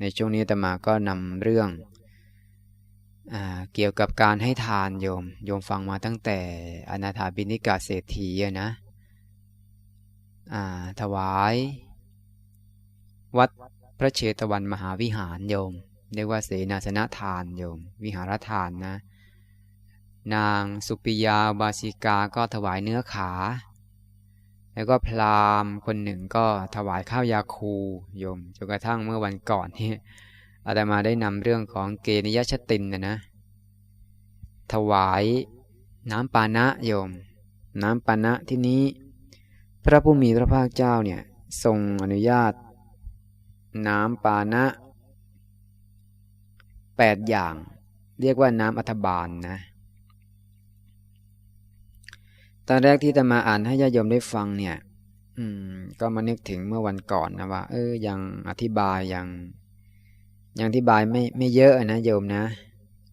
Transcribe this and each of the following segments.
ในช่วงนี้ตมาก็นำเรื่องอเกี่ยวกับการให้ทานโยม โยมฟังมาตั้งแต่อนาถาบินิกาเศรษฐีนะถวาย วัดพระเชตวันมหาวิหารโยม เรียกว่าเสนาสนะทานโยม วิหารทานนะ นางสุปิยาบาสิกาก็ถวายเนื้อขา แล้วก็พราหมณ์คนหนึ่งก็ถวายข้าวยาคูโยมจนกระทั่งเมื่อวันก่อนที่อาตมาได้นำเรื่องของเกณยชตินนะนะ ถวายน้ำปานะโยม น้ำปานะที่นี้ พระผู้มีพระภาคเจ้าเนี่ยทรงอนุญาต น้ำปานะแปดอย่าง เรียกว่าน้ำอัฐบาลนนะ ตอนแรกที่จะมาอ่านให้ญาติโยมได้ฟังเนี่ย อืม ก็มานึกถึงเมื่อวันก่อนนะว่า เออ ยังอธิบายยัง ยังอธิบายไม่ไม่เยอะนะโยมนะ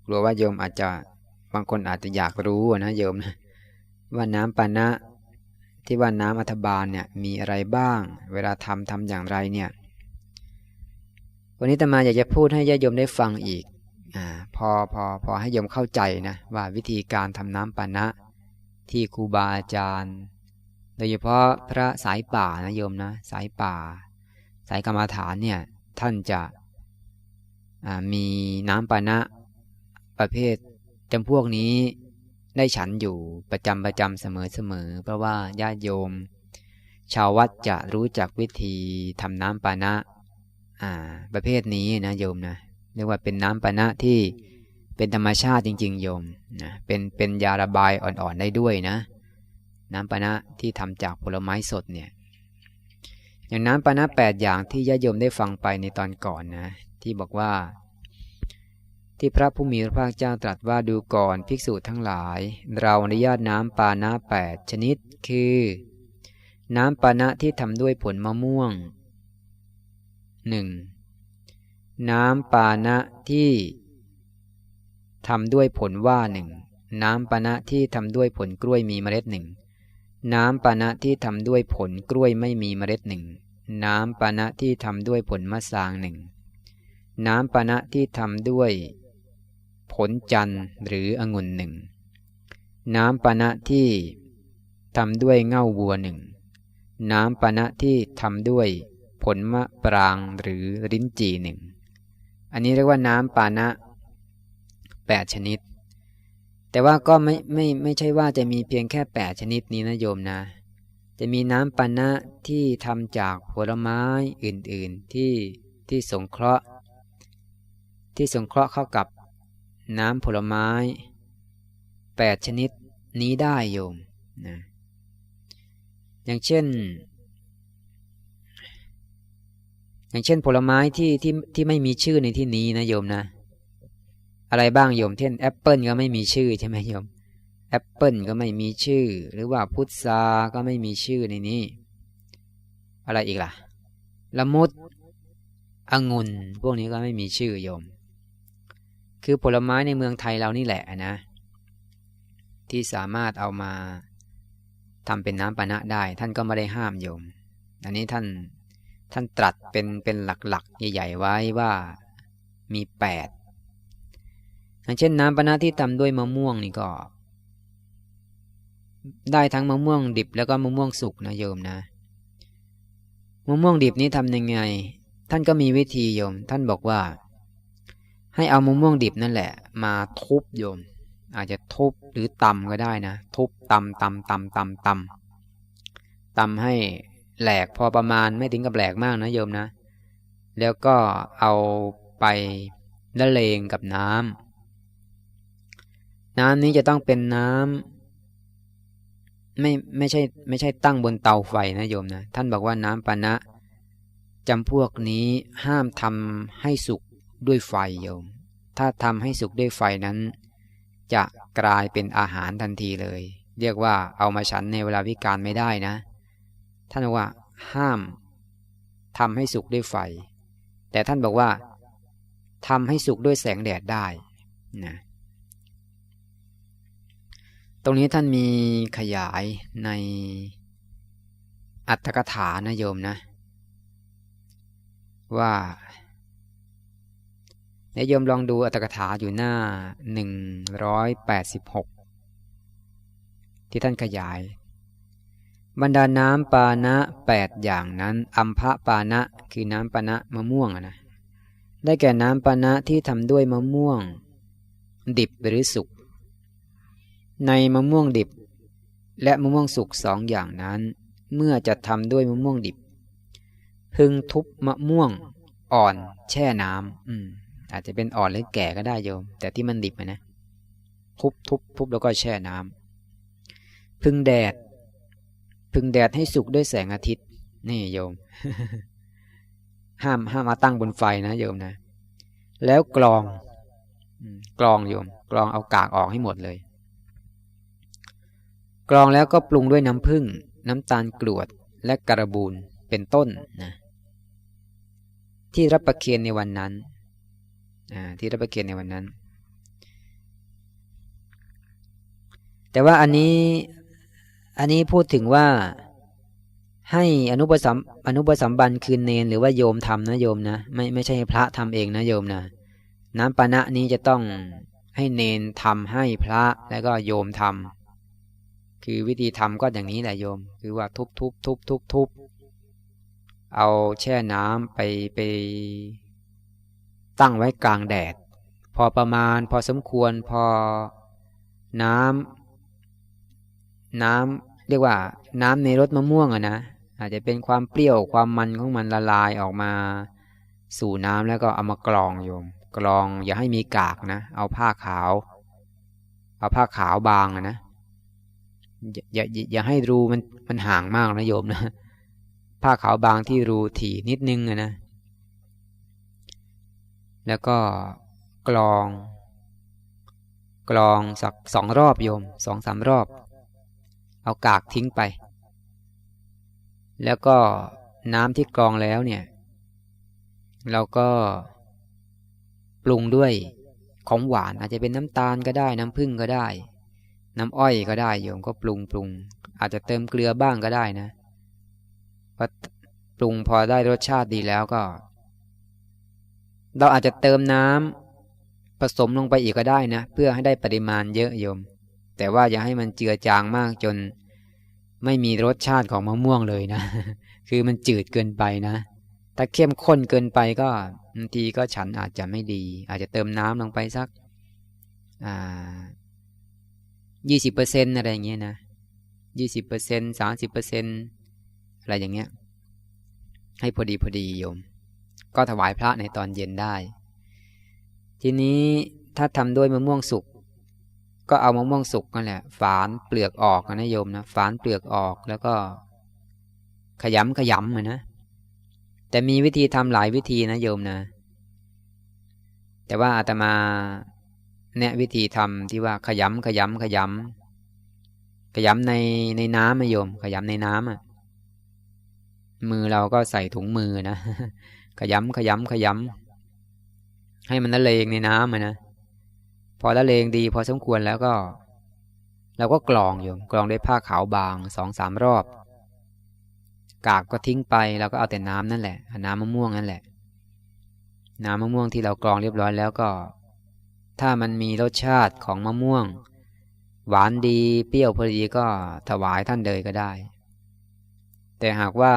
กลัวว่าโยมอาจจะบางคนอาจจะอยากรู้นะโยมนะว่าน้ำปานะ ที่ว่าน้ำอัฐบาลเนี่ย มีอะไรบ้าง เวลาทำทำอย่างไรเนี่ย วันนี้ตมาอยากจะพูดให้ญาติโยมได้ฟังอีกอ่าพอพอพอให้โยมเข้าใจนะว่าวิธีการทำน้ำปานะ ที่ครูบาอาจารย์ โดยเฉพาะพระสายป่านะโยมนะ สายป่า สายกรรมฐานเนี่ยท่านจะมีน้ำปานะประเภทจำพวกนี้ได้ฉันอยู่ประจำประจำเสมอเสมอเพราะว่าญาติโยม ชาววัดจะรู้จักวิธีทำน้ำปานะประเภทนี้นะโยมนะเรียกว่าเป็นน้ำปานะที่ เป็นธรรมชาติจริง ๆ โยมนะเป็นเป็นยาระบายอ่อนๆได้ด้วยนะ น้ำปานะที่ทำจากผลไม้สดเนี่ยอย่างน้ำปานะแปดอย่างที่ญาโยมได้ฟังไปในตอนก่อนนะ ที่บอกว่า ที่พระผู้มีพระภาคเจ้าตรัสว่าดูก่อนภิกษุทั้งหลาย เราอนุญาตน้ำปานะแปดชนิดคือ น้ำปานะที่ทำด้วยผลมะม่วง 1. น้ำปานะที่ ทำด้วยผลว่าหนึ่งน้ำปานะที่ทำด้วยผลกล้วยมีเมล็ดหนึ่งน้ำปานะที่ทำด้วยผลกล้วยไม่มีเมล็ดหนึ่งน้ำปานะที่ทำด้วยผลมะสางหนึ่งน้ำปานะที่ทำด้วยผลจันทร์หรือองุ่นหนึ่งน้ำปานะที่ทำด้วยเง่าวัวหนึ่งน้ำปานะที่ทำด้วยผลมะปรางหรือลิ้นจีหนึ่งอันนี้เรียกว่าน้ำปานะ 8 ชนิด แต่ว่าก็ไม่ไม่ไม่ใช่ว่าจะมีเพียงแค่ 8 ชนิดนี้นะโยมนะ จะมีน้ำปานะที่ทำจากผลไม้อื่นๆที่ที่สงเคราะห์ ที่สงเคราะห์เข้ากับน้ำผลไม้ 8 ชนิดนี้ได้โยมนะอย่างเช่น อย่างเช่นผลไม้ที่ที่ที่ไม่มีชื่อในที่นี้นะโยมนะ อะไรบ้างโยมเช่นแอปเปิลก็ไม่มีชื่อใช่ไหมโยมแอปเปิลก็ไม่มีชื่อ หรือว่าพุทราก็ไม่มีชื่อในนี้ อะไรอีกล่ะ ละมุดองุ่นพวกนี้ก็ไม่มีชื่อโยม คือผลไม้ในเมืองไทยเรานี่แหละนะ ที่สามารถเอามาทำเป็นน้ำปานะได้ ท่านก็ไม่ได้ห้ามโยม อันนี้ท่านท่านตรัสเป็นเป็นหลักๆ ใหญ่ ๆ ไว้ว่ามีแปด อย่างเช่นน้ำปนะที่ทำด้วยมะม่วงนี่ก็ ได้ทั้งมะม่วงดิบแล้วก็มะม่วงสุกนะโยมนะมะม่วงดิบนี้ทำยังไง ท่านก็มีวิธีโยม ท่านบอกว่า ให้เอามะม่วงดิบนั่นแหละ มาทุบโยม อาจจะทุบหรือตำก็ได้นะ ทุบตำตำตำตำตำตำให้แหลกพอประมาณไม่ถึงกับแหลกมากนะโยมนะ แล้วก็เอาไปละเลงกับน้ำ น้ำนี้จะต้องเป็นน้ำไม่ไม่ใช่ไม่ใช่ตั้งบนเตาไฟนะโยมนะ ท่านบอกว่าน้ำปานะจำพวกนี้ห้ามทำให้สุกด้วยไฟโยม ถ้าทำให้สุกด้วยไฟนั้น จะกลายเป็นอาหารทันทีเลย เรียกว่าเอามาฉันในเวลาวิการไม่ได้นะ ท่านบอกว่าห้ามทำให้สุกด้วยไฟ แต่ท่านบอกว่าทำให้สุกด้วยแสงแดดได้นะ ตรงนี้ท่านมีขยายในอัตถกถานะโยมนะ ว่าเนโยมลองดูอัตถกถาอยู่หน้า 186 ที่ท่านขยาย บรรดาน้ำปานะแปดอย่างนั้น อัมพะปานะคือน้ำปานะมะม่วงนะได้แก่น้ำปานะที่ทำด้วยมะม่วง ดิบหรือสุก ในมะม่วงดิบ และมะม่วงสุกสองอย่างนั้น เมื่อจะทำด้วยมะม่วงดิบ พึงทุบมะม่วงอ่อนแช่น้ำอืมอาจจะเป็นอ่อนหรือแก่ก็ได้โยม แต่ที่มันดิบนะทุบทุบทุบแล้วก็แช่น้ำพึงแดด พึงแดดให้สุกด้วยแสงอาทิตย์ นี่โยม ห้ามห้ามมาตั้งบนไฟนะโยมนะ แล้วกรองกรองโยม กรองเอากากออกให้หมดเลย กรองแล้วก็ปรุงด้วยน้ำผึ้งน้ำตาลกรวดและกระบูนเป็นต้นนะที่รับประเคนในวันนั้นที่รับประเคนในวันนั้น แต่ว่าอันนี้อันนี้พูดถึงว่าให้อนุปสัมอนุปสัมบันคืนเนนหรือว่าโยมทำนะโยมนะไม่ไม่ใช่พระทำเองนะโยมนะน้ำปานะนี้จะต้องให้เนนทำให้พระแล้วก็โยมทำ คือวิธีทำก็อย่างนี้แหละโยม คือว่าทุบทุบทุบทุบทุบเอาแช่น้ำไปไป ตั้งไว้กลางแดด พอประมาณพอสมควรพอน้ำน้ำเรียกว่า น้ำในรสมะม่วงอะนะอาจจะเป็นความเปรี้ยวความมันของมันละลายออกมา สู่น้ำแล้วก็เอามากรองโยม กรองอย่าให้มีกากนะ เอาผ้าขาว เอาผ้าขาวบางนะ อย่าอย่าให้รูมันมันห่างมากนะโยมนะผ้าขาวบางที่รูถี่นิดนึงนะ แล้วก็กรองกรองสักสองรอบโยมสองสามรอบ เอากากทิ้งไป แล้วก็น้ำที่กรองแล้วเนี่ย เราก็ปรุงด้วยของหวานอาจจะเป็นน้ำตาลก็ได้น้ำผึ้งก็ได้ น้ำอ้อยก็ได้โยมก็ปรุงปรุง อาจจะเติมเกลือบ้างก็ได้นะพอปรุงพอได้รสชาติดีแล้วก็ เราอาจจะเติมน้ำผสมลงไปอีกก็ได้นะ เพื่อให้ได้ปริมาณเยอะโยม แต่ว่าอย่าให้มันเจือจางมากจน ไม่มีรสชาติของมะม่วงเลยนะ คือมันจืดเกินไปนะ ถ้าเข้มข้นเกินไปก็บางทีก็ฉันอาจจะไม่ดี อาจจะเติมน้ำลงไปสัก อ่า ยี่สิบเปอร์เซ็นอะไรอย่างเงี้ยนะยี่สิบเปอร์เซ็นสามสิบเปอร์เซ็นอะไรอย่างเงี้ย ให้พอดีพอดีโยม ก็ถวายพระในตอนเย็นได้ ทีนี้ถ้าทำด้วยมะม่วงสุกก็เอามะม่วงสุกนั่นแหละ ฝานเปลือกออกนะโยมนะฝานเปลือกออกแล้วก็ ขยำขยำนะแต่มีวิธีทำหลายวิธีนะโยมนะ แต่ว่าอาตมา เนี่ยวิธีทำที่ว่าขยำขยำขยำขยำในในน้ำมโยม ขยำในน้ำอะมือเราก็ใส่ถุงมือนะขยำขยำขยำให้มันละเลงในน้ำนะพอละเลงดี พอสมควรแล้วก็เราก็กรองโยมกรองด้วยผ้าขาวบางสองสามรอบ กากก็ทิ้งไปเราก็เอาแต่น้ำนั่นแหละ น้ำมะม่วงนั่นแหละ น้ำมะม่วงที่เรากรองเรียบร้อยแล้วก็ ถ้ามันมีรสชาติของมะม่วง หวานดีเปรี้ยวพอดีก็ถวายท่านเลยก็ได้ แต่หากว่า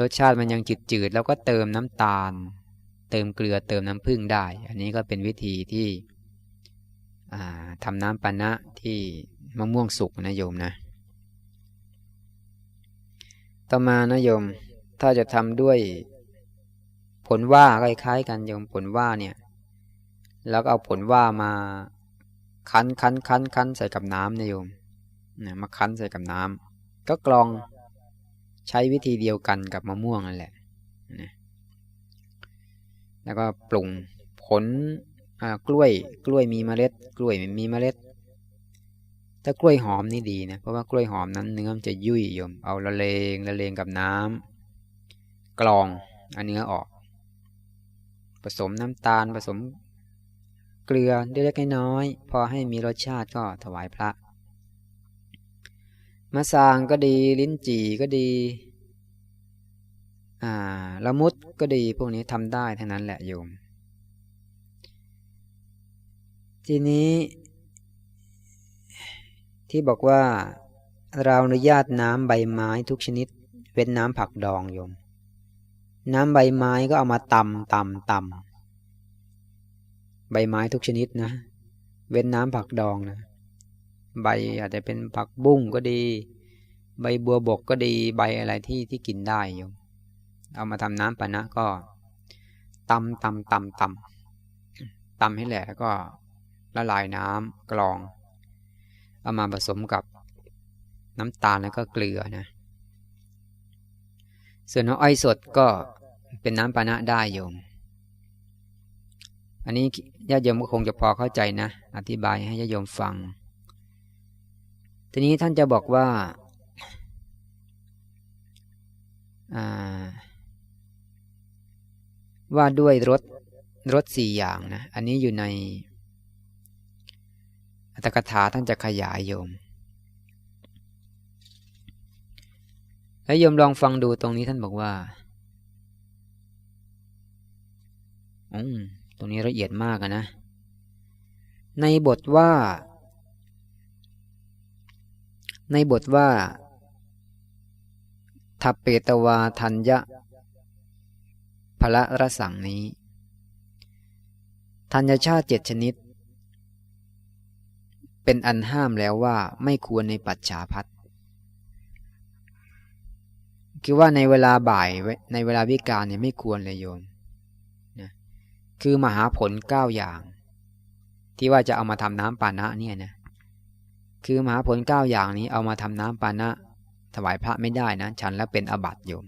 รสชาติมันยังจืดๆแล้วก็เติมน้ำตาล เติมเกลือเติมน้ำผึ้งได้ อันนี้ก็เป็นวิธีที่ทำน้ำปานะที่มะม่วงสุกนะโยมนะ ต่อมานะโยม ถ้าจะทำด้วยผลว่าคล้ายๆกันโยมผลว่าเนี่ย แล้วก็เอาผลว่ามาคั้นคั้นคั้นคั้นใส่กับน้ำนะโยมนะมาคั้นใส่กับน้ำก็กรองใช้วิธีเดียวกันกับมะม่วงนั่นแหละนะแล้วก็ปรุงผลกล้วยกล้วยมีเมล็ด กล้วยมีเมล็ด ถ้ากล้วยหอมนี่ดีนะเพราะว่ากล้วยหอมนั้นเนื้อมันจะยุ่ยโยม เอาละเลงละเลงกับน้ำกรองเอาเนื้อออก ผสมน้ำตาลผสม เกลือเล็กๆน้อยๆพอให้มีรสชาติก็ถวายพระ มะสางก็ดี ลิ้นจี่ก็ดีละมุดก็ดีพวกนี้ทำได้ทั้งนั้นแหละโยม ทีนี้ ที่บอกว่าเราอนุญาตน้ำใบไม้ทุกชนิดเว้นน้ำผักดองโยม น้ำใบไม้ก็เอามาตำตำตำ ใบไม้ทุกชนิดนะ เว้นน้ำผักดองนะ ใบอาจจะเป็นผักบุ้งก็ดี ใบบัวบกก็ดี ใบอะไรที่ที่กินได้โยมเอามาทำน้ำปานะก็ตำตำตำตำตำให้แหละแล้วก็ละลายน้ำกรอง เอามาผสมกับน้ำตาลแล้วก็เกลือนะ ส่วนน้ำอ้อยสดก็เป็นน้ำปานะได้โยม อันนี้ญาติโยมก็คงจะพอเข้าใจนะ อธิบายให้ญาติโยมฟัง ทีนี้ท่านจะบอกว่าว่าด้วยรถรถสี่อย่างนะ อันนี้อยู่ในอัตถกถาท่านจะขยายโยม แล้วโยมลองฟังดูตรงนี้ท่านบอกว่า อืม ตรงนี้ละเอียดมากนะ ในบทว่า ในบทว่าทัพเปตวาทัญญะพละรสังนี้ ธัญชาติเจ็ดชนิด เป็นอันห้ามแล้วว่าไม่ควรในปัจฉาพัดคือว่าในเวลาบ่ายในเวลาวิกาลเนี่ยไม่ควรเลยโยมน คือมหาผลเก้าอย่าง ที่ว่าจะเอามาทำน้ำปานะเนี่ยนะคือมหาผลเก้าอย่างนี้เอามาทำน้ำปานะ ถวายพระไม่ได้นะฉันแล้วเป็นอบัตโยม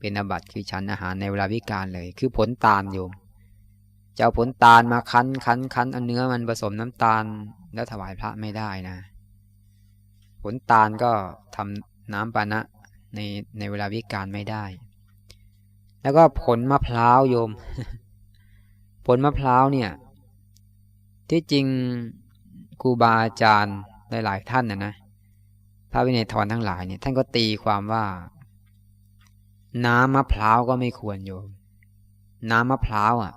เป็นอบัตคือฉันอาหารในเวลาวิกาลเลย คือผลตาลโยมจะเอาผลตาลมาคั้นคั้นคั้นเอาเนื้อมันผสมน้ำตาล แล้วถวายพระไม่ได้นะ ผลตาลก็ทำน้ำปานะในในเวลาวิกาลไม่ได้ แล้วก็ผลมะพร้าวโยม ผลมะพร้าวเนี่ย ที่จริงครูบาอาจารย์หลาย ๆ ท่านนะนะพระวินัยทรทั้งหลายเนี่ย ท่านก็ตีความว่า น้ำมะพร้าวก็ไม่ควรโยม น้ำมะพร้าวอะ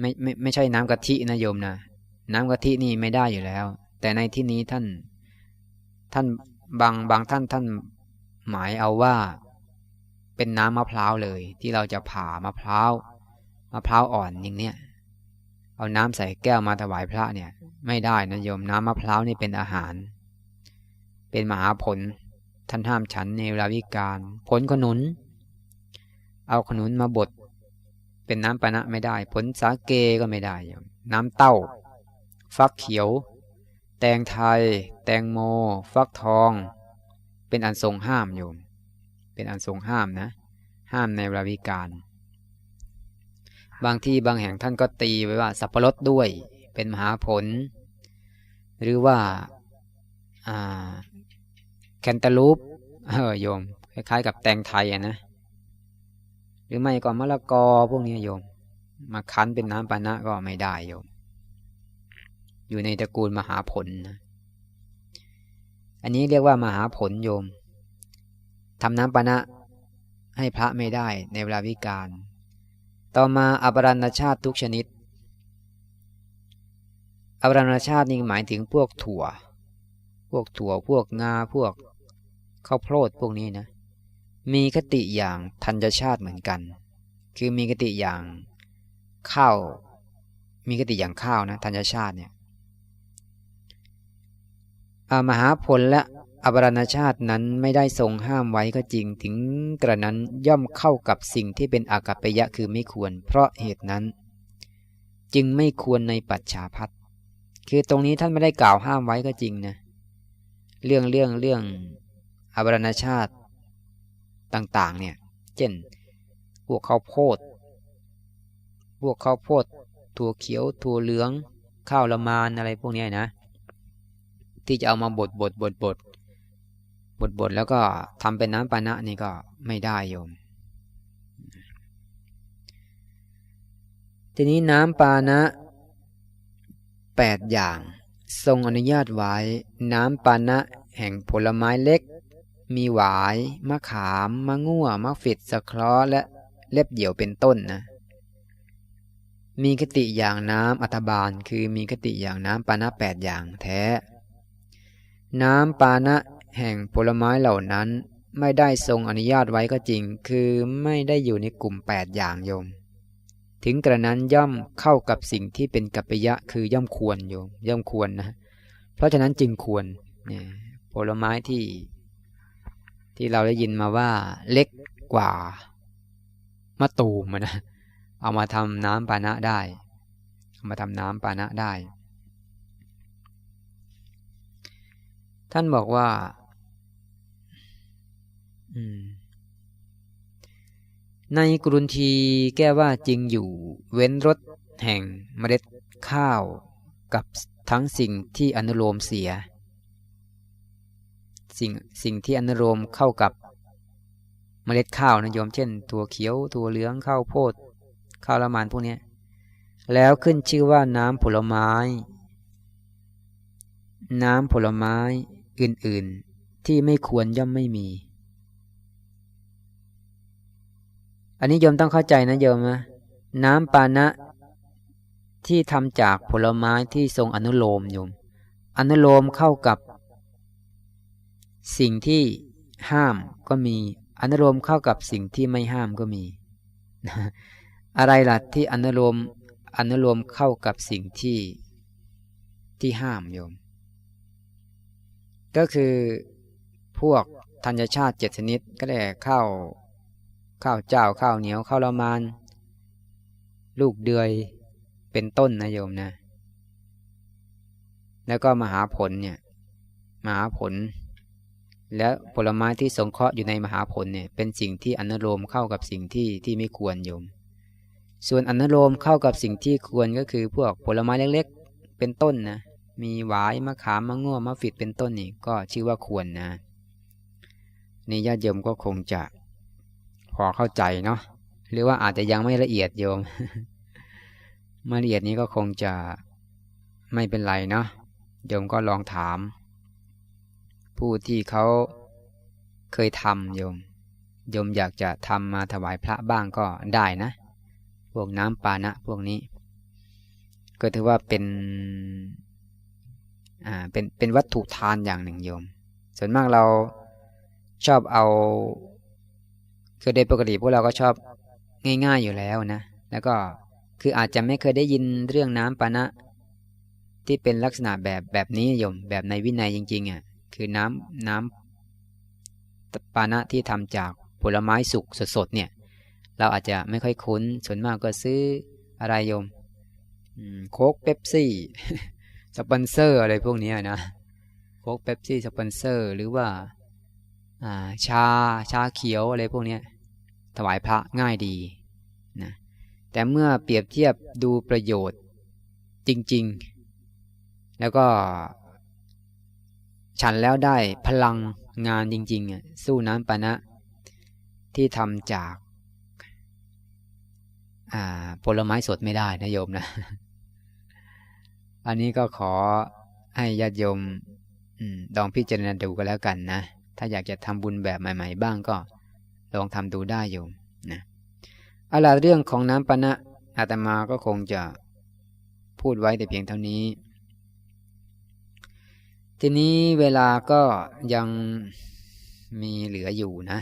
ไม่ไม่ไม่ใช่น้ำกะทินะโยมนะน้ำกะทินี่ไม่ได้อยู่แล้ว แต่ในที่นี้ท่าน ท่านบางบางท่านท่านหมายเอาว่า เป็นน้ำมะพร้าวเลย ที่เราจะผ่ามะพร้าว มะพร้าวอ่อนอย่างเนี้ยเอาน้ำใส่แก้วมาถวายพระเนี่ย ไม่ได้นะโยมน้ำมะพร้าวนี่เป็นอาหาร เป็นมหาผลท่านห้ามฉันในเวลาวิการ ผลขนุน เอาขนุนมาบดเป็นน้ำปานะไม่ได้ ผลสาเกก็ไม่ได้โยน้ำเต้า ฟักเขียว แตงไทย แตงโม ฟักทอง เป็นอันทรงห้ามโยม เป็นอันทรงห้ามนะ ห้ามในเวลาวิการ บางที่บางแห่งท่านก็ตีไว้ว่า สับปะรดด้วย เป็นมหาผล หรือว่าแคนตาลูปเออโยม คล้ายๆ กับแตงไทยอะนะ หรือไม่ก็มะละกอพวกนี้โยม มาคั้นเป็นน้ำปานะก็ไม่ได้โยม อยู่ในตระกูลมหาผลนะ อันนี้เรียกว่ามหาผลโยมทำน้ำปานะให้พระไม่ได้ในเวลาวิการ ต่อมาอัปรันชาติทุกชนิด อัปรันชาตินี่หมายถึงพวกถั่ว พวกถั่วพวกงาพวกข้าวโพดพวกนี้นะ มีคติอย่างทันชาติเหมือนกัน คือมีคติอย่างข้าว มีคติอย่างข้าวนะทันชาติเนี่ยมหาผลและ อภรณชาตินั้นไม่ได้ทรงห้ามไว้ก็จริงถึงกระนั้นย่อมเข้ากับสิ่งที่เป็นอากัปยะคือไม่ควร เพราะเหตุนั้น จึงไม่ควรในปัจฉาพัทคือตรงนี้ท่านไม่ได้กล่าวห้ามไว้ก็จริงนะเรื่องเรื่องเรื่องอภรณชาติต่างๆ เนี่ย เช่น พวกข้าวโพดพวกข้าวโพดถั่วเขียวถั่วเหลือง ข้าวละมานอะไรพวกนี้นะ ที่จะเอามาบดบดบดบด บดบดแล้วก็ทำเป็นน้ำปานะนี่ก็ไม่ได้โยม ทีนี้น้ำปานะแปดอย่าง ทรงอนุญาตไว้น้ำปานะแห่งผลไม้เล็ก มีหวาย มะขาม มะง่วมะฟิดสะคราะห์และเล็บเหี่ยวเป็นต้นนะ มีคติอย่างน้ำอัฐบาล คือมีคติอย่างน้ำปานะแปดอย่างแท้ น้ำปานะ แห่งผลไม้เหล่านั้นไม่ได้ทรงอนุญาตไว้ก็จริง คือไม่ได้อยู่ในกลุ่มแปดอย่างโยม ถึงกระนั้นย่อมเข้ากับสิ่งที่เป็นกัปปยะ คือย่อมควรโยม ย่อมควรนะ เพราะฉะนั้นจึงควรเนี่ยผลไม้ที่ที่เราได้ยินมาว่าเล็กกว่ามะตูมนะ เอามาทำน้ำปานะได้ เอามาทำน้ำปานะได้ ท่านบอกว่า ในกรุนทีแก้ว่าจริงอยู่ เว้นรสแห่งเมล็ดข้าวกับทั้งสิ่งที่อนุโลมเสีย สิ่งสิ่งที่อนุโลมเข้ากับเมล็ดข้าวนะโยมเช่นถั่วเขียวถั่วเหลืองข้าวโพดข้าวละมานพวกนี้แล้วขึ้นชื่อว่าน้ำผลไม้ น้ำผลไม้อื่นๆที่ไม่ควรย่อมไม่มี อันนี้โยมต้องเข้าใจนะโยมนะน้ำปานะที่ทำจากผลไม้ที่ทรงอนุโลมโยม อนุโลมเข้ากับ สิ่งที่ห้ามก็มี อนุโลมเข้ากับสิ่งที่ไม่ห้ามก็มี อะไรล่ะที่อนุโลมอนุโลมเข้ากับสิ่งที่ที่ห้ามโยม ก็คือพวกธัญชาติเจ็ดชนิดก็ได้เข้า ข้าวเจ้าข้าวเหนียวข้าวละมาน ลูกเดือยเป็นต้นนะโยมนะ แล้วก็มหาผลเนี่ยมหาผล และผลไม้ที่สงเคราะห์อยู่ในมหาผลเนี่ย เป็นสิ่งที่อนุโลมเข้ากับสิ่งที่ที่ไม่ควรโยม ส่วนอนุโลมเข้ากับสิ่งที่ควรก็คือพวกผลไม้เล็กๆ เป็นต้นนะมีหวายมะขามมะง่วมะฝิดเป็นต้นนี่ก็ชื่อว่าควรนะนี่ญาติโยมก็คงจะ อเข้าใจเนาะหรือว่าอาจจะยังไม่ละเอียดโยมมาละเอียดนี้ก็คงจะไม่เป็นไรเนาะโยมก็ลองถาม ผู้ที่เขาเคยทำโยมโยมอยากจะทำมาถวายพระบ้างก็ได้นะ พวกน้ำปานะพวกนี้ ก็ถือว่าเป็นอ่าเป็นเป็นวัตถุทานอย่างหนึ่งโยม ส่วนมากเราชอบเอา คือโดยปกติพวกเราก็ชอบง่ายๆอยู่แล้วนะ แล้วก็คืออาจจะไม่เคยได้ยินเรื่องน้ำปานะ ที่เป็นลักษณะแบบแบบนี้โยมแบบในวินัยจริงๆอะคือน้ำน้ำปานะที่ทำจากผลไม้สุกสดๆเนี่ย เราอาจจะไม่ค่อยคุ้นส่วนมากก็ซื้ออะไรโยมโค้กเป๊ปซี่สปอนเซอร์อะไรพวกนี้นะโค้กเป๊ปซี่สปอนเซอร์หรือว่าชาชาเขียวอะไรพวกนี้ ถวายพระง่ายดีนะแต่เมื่อเปรียบเทียบดูประโยชน์จริง ๆ แล้วก็ฉันแล้วได้พลังงานจริงๆ สู้น้ำปานะ ที่ทำจากผลไม้สดไม่ได้นะโยมนะ อันนี้ก็ขอให้ญาติโยมลองพิจารณาดูกันแล้วกันนะ ถ้าอยากจะทำบุญแบบใหม่ ๆ บ้างก็ ลองทำดูได้โยมนะเอาล่ะเรื่องของน้ำปะนะอาตมาก็คงจะพูดไว้แต่เพียงเท่านี้ ทีนี้เวลาก็ยังมีเหลืออยู่นะ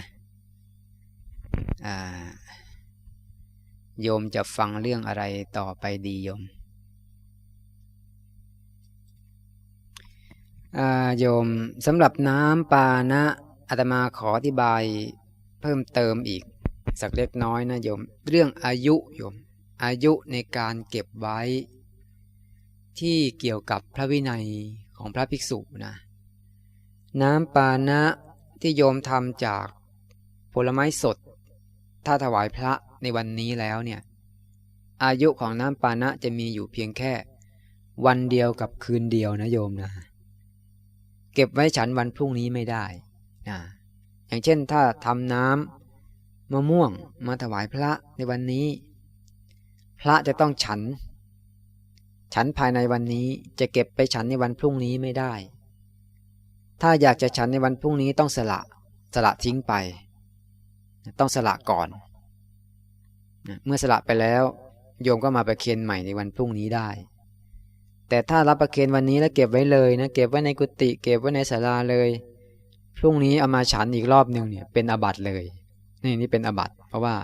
โยมจะฟังเรื่องอะไรต่อไปดีโยมโยมสำหรับน้ำปานะอาตมาขออธิบาย เพิ่มเติมอีก สักเล็กน้อยนะโยม เรื่องอายุโยม อายุในการเก็บไว้ ที่เกี่ยวกับพระวินัยของพระภิกษุนะ น้ำปานะที่โยมทำจากผลไม้สด ถ้าถวายพระในวันนี้แล้วเนี่ย อายุของน้ำปานะจะมีอยู่เพียงแค่ วันเดียวกับคืนเดียวนะโยมนะ เก็บไว้ฉันวันพรุ่งนี้ไม่ได้นะ อย่างเช่นถ้าทำน้ำมะม่วงมาถวายพระในวันนี้ พระจะต้องฉัน ฉันภายในวันนี้จะเก็บไปฉันในวันพรุ่งนี้ไม่ได้ ถ้าอยากจะฉันในวันพรุ่งนี้ต้องสละสละทิ้งไป ต้องสละก่อน เมื่อสละไปแล้ว โยมก็มาประเคนใหม่ในวันพรุ่งนี้ได้ แต่ถ้ารับประเคนวันนี้แล้วเก็บไว้เลยนะเก็บไว้ในกุฏิเก็บไว้ในศาลาเลย พรุ่งนี้เอามาฉันอีกรอบหนึ่งเนี่ยเป็นอบัตเลย นี่นี่เป็นอบัตเพราะว่า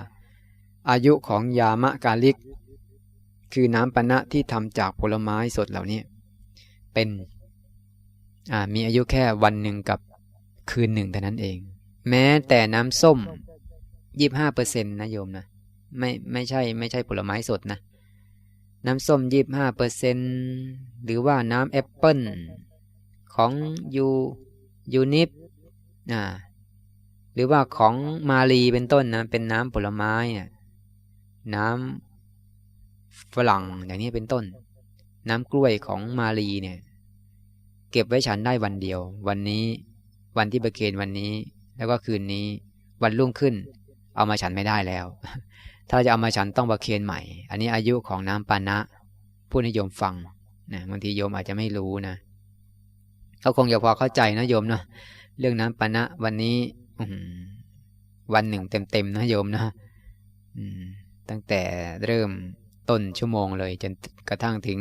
อายุของยามะกาลิก คือน้ำปนะที่ทำจากผลไม้สดเหล่านี้ เป็นมีอายุแค่วันหนึ่งกับคืนหนึ่งเท่านั้นเอง แม้แต่น้ำส้มยี่ห้าเปอร์เซ็นต์นะโยมนะไม่ไม่ใช่ไม่ใช่ผลไม้สดนะ น้ำส้มยี่ห้าเปอร์เซ็นหรือว่าน้ำแอปเปิลของยูยูนิฟ อ่าหรือว่าของมาลีเป็นต้นนะเป็นน้ำผลไม้เนี่ยน้ำฝรั่งอย่างนี้เป็นต้น น้ำกล้วยของมาลีเนี่ย เก็บไว้ฉันได้วันเดียว วันนี้วันที่ประเคนวันนี้ แล้วก็คืนนี้วันรุ่งขึ้น เอามาฉันไม่ได้แล้ว ถ้าจะเอามาฉันต้องประเคนใหม่ อันนี้อายุของน้ำปานะ ผู้นิยมฟังนะบางทีโยมอาจจะไม่รู้นะเขาคงจะพอเข้าใจนะโยมเนาะ เรื่องน้ำปานะวันนี้วันหนึ่งเต็มๆนะโยมนะตั้งแต่เริ่มต้นชั่วโมงเลย จนกระทั่งถึง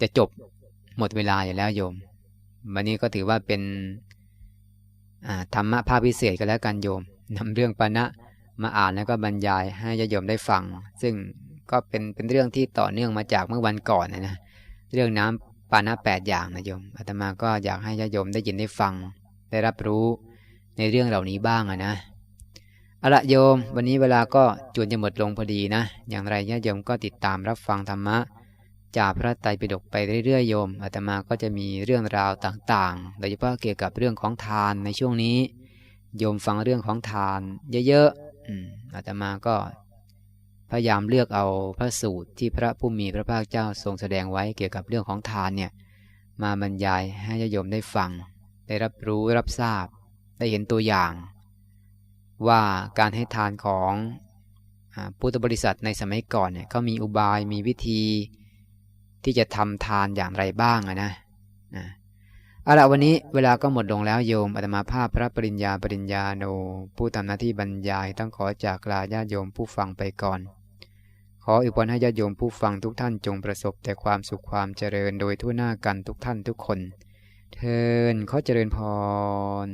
จะจบหมดเวลาอยู่แล้วโยม วันนี้ก็ถือว่าเป็นธรรมะภาพพิเศษกันแล้วกันโยมนำเรื่องปานะมาอ่านแล้วก็บรรยายให้ญาโยมได้ฟัง ซึ่งก็เป็นเป็นเรื่องที่ต่อเนื่องมาจากเมื่อวันก่อนนะนะเรื่องน้ำปานะแปดอย่างนะโยมอาตมาก็อยากให้ญาโยมได้ยินได้ฟัง ได้รับรู้ในเรื่องเหล่านี้บ้างอะนะเอาละโยม วันนี้เวลาก็จวนจะหมดลงพอดีนะ อย่างไรญาติโยมก็ติดตามรับฟังธรรมะ จากพระไตรปิฎกไปเรื่อยๆโยมอาตมาก็จะมีเรื่องราวต่างๆ โดยเฉพาะเกี่ยวกับเรื่องของทานในช่วงนี้ โยมฟังเรื่องของทาน เยอะๆอาตมาก็พยายามเลือกเอาพระสูตรที่พระผู้มีพระภาคเจ้าทรงแสดงไว้เกี่ยวกับเรื่องของทานเนี่ย มาบรรยายให้ญาติโยมได้ฟัง ได้รับรู้รับทราบ ได้เห็นตัวอย่าง ว่าการให้ทานของพุทธบริษัทในสมัยก่อนเนี่ยเขามีอุบายมีวิธีที่จะทำทานอย่างไรบ้างนะนะเอาละวันนี้เวลาก็หมดลงแล้วโยมอาตมาภาพพระปริญญาปริญญาโน ผู้ทำหน้าที่บรรยายต้องขอจากลาญาโยมผู้ฟังไปก่อน ขออวยพรให้ญาโยมผู้ฟังทุกท่านจงประสบแต่ความสุขความเจริญโดยทั่วหน้ากันทุกท่านทุกคน เทินขอเจริญพร